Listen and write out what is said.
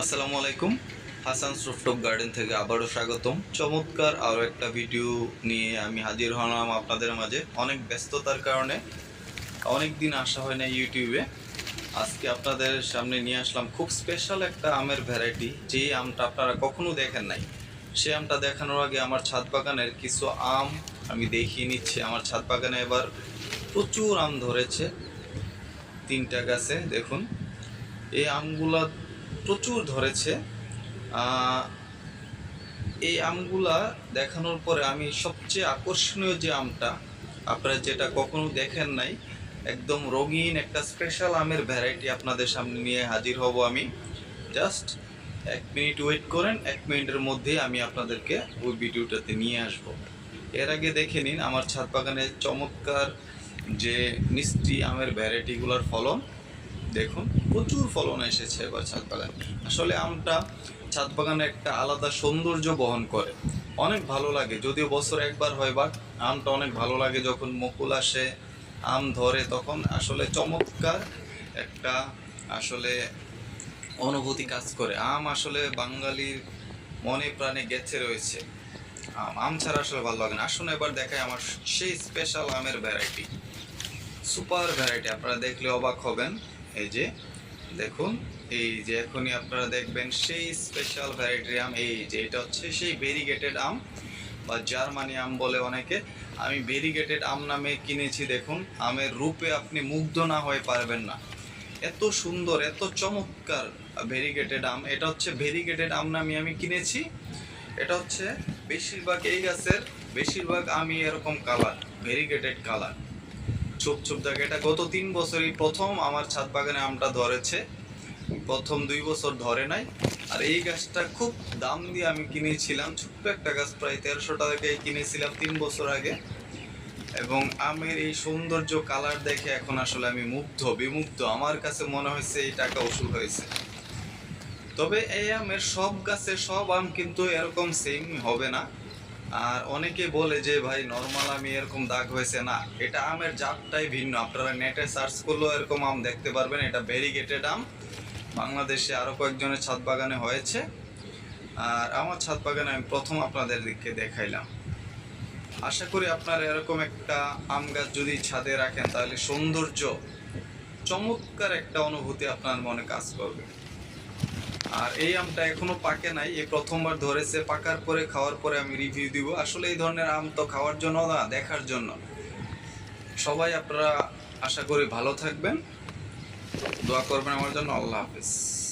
আসসালামু আলাইকুম। Hasan rooftop garden থেকে আবারও স্বাগতম। চমৎকার আরও একটা ভিডিও নিয়ে আমি হাজির হলাম আপনাদের মাঝে। অনেক ব্যস্ততার কারণে অনেক দিন আসা হয় না ইউটিউবে। আজকে আপনাদের সামনে নিয়ে আসলাম খুব স্পেশাল একটা আমের ভ্যারাইটি যেই আমটা আপনারা কখনো দেখেন নাই। সে আমটা দেখানোর আগে আমার ছাদ বাগানের কিছু আম আমি দেখিয়ে নিচ্ছি। আমার ছাদ বাগানে এবার প্রচুর আম ধরেছে। তিনটা গাছে, দেখুন। এই আমগুলা প্রচুর ধরেছে। এই আমগুলা দেখানোর পরে আমি সবচেয়ে আকর্ষণীয় যে আমটা, আপনারা যেটা কখনো দেখেন নাই, একদম রঙিন একটা স্পেশাল আমের ভ্যারাইটি আপনাদের সামনে নিয়ে হাজির হব আমি। জাস্ট এক মিনিট ওয়েট করেন, এক মিনিটের মধ্যেই আমি আপনাদেরকে ওই ভিডিওটাতে নিয়ে আসব। এর আগে দেখে নিন, আমার ছাদ বাগানে চমৎকার যে মিষ্টি আমের ভ্যারাইটিগুলোর ফলন। দেখুন, প্রচুর ফলন এসেছে এবার ছাদ বাগানে আসলে আমটা ছাদ বাগানে একটা আলাদা সৌন্দর্য বহন করে। অনেক ভালো লাগে, যদিও বছর একবার হয় বাট আমটা অনেক ভালো লাগে যখন মুকুল আসে, আম ধরে, তখন আসলে চমৎকার একটা আসলে অনুভূতি কাজ করে। আম আসলে বাঙালির মনে প্রাণে গেছে রয়েছে। আম আম ছাড়া আসলে ভালো লাগে না। আসুন এবার দেখায় আমার সেই স্পেশাল আমের ভ্যারাইটি সুপার ভ্যারাইটি আপনারা দেখলে অবাক হবেন। এই যে, দেখুন, এই যে এখনই আপনারা দেখবেন সেই স্পেশাল ভ্যারাইটির আম, এই যে এটা হচ্ছে সেই ভেরিগেটেড আম, বা জার্মানি আম বলে অনেকে। আমি ভেরিগেটেড আম নামে কিনেছি, দেখুন, আমের রূপে আপনি মুগ্ধ না হয়ে পারবেন না। এত সুন্দর, এত চমৎকার ভেরিগেটেড আম। এটা হচ্ছে ভেরিগেটেড আম নামে আমি কিনেছি। এটা হচ্ছে বেশিরভাগ এই গাছের, বেশিরভাগ আমি এরকম কালার ভেরিগেটেড কালার চুপ চুপ থাকে এটা গত তিন বছরই প্রথম আমার ছাদ বাগানে আমটা ধরেছে। প্রথম দুই বছর ধরে নাই। আর এই গাছটা খুব দাম দিয়ে আমি কিনেছিলাম। ছোট্ট একটা গাছ, প্রায় তেরোশো টাকায় কিনেছিলাম তিন বছর আগে। এবং আমের এই সৌন্দর্য, কালার দেখে এখন আসলে আমি মুগ্ধ, বিমুগ্ধ। আমার কাছে মনে হয়েছে এই টাকা ওষুধ হয়েছে। তবে এই আমের সব গাছের সব আম কিন্তু এরকম সেম হবে না। আর অনেকে বলে যে, ভাই নর্মাল আমি এরকম দাগ হয়েছে। না, এটা আমের জাতটাই ভিন্ন। আপনারা নেটে সার্চ করলেও এরকম আম দেখতে পারবেন। এটা ভেরিগেটেড আম। বাংলাদেশে আরও কয়েকজনের ছাদ বাগানে হয়েছে। আর আমার ছাদ বাগানে আমি প্রথম আপনাদের আপনাদেরকে দেখাইলাম। আশা করি আপনারা এরকম একটা আম গাছ যদি ছাদে রাখেন, তাহলে সৌন্দর্য চমৎকার একটা অনুভূতি আপনার মনে কাজ করবে। আর এই আমটা এখনও পাকে নাই। এই প্রথমবার ধরেছে, পাকার পরে, খাওয়ার পরে আমি রিভিউ দিব। আসলে এই ধরনের আম তো খাওয়ার জন্য না, দেখার জন্য। সবাই আপনারা আশা করি ভালো থাকবেন। দোয়া করবেন আমার জন্য। আল্লাহ হাফিজ।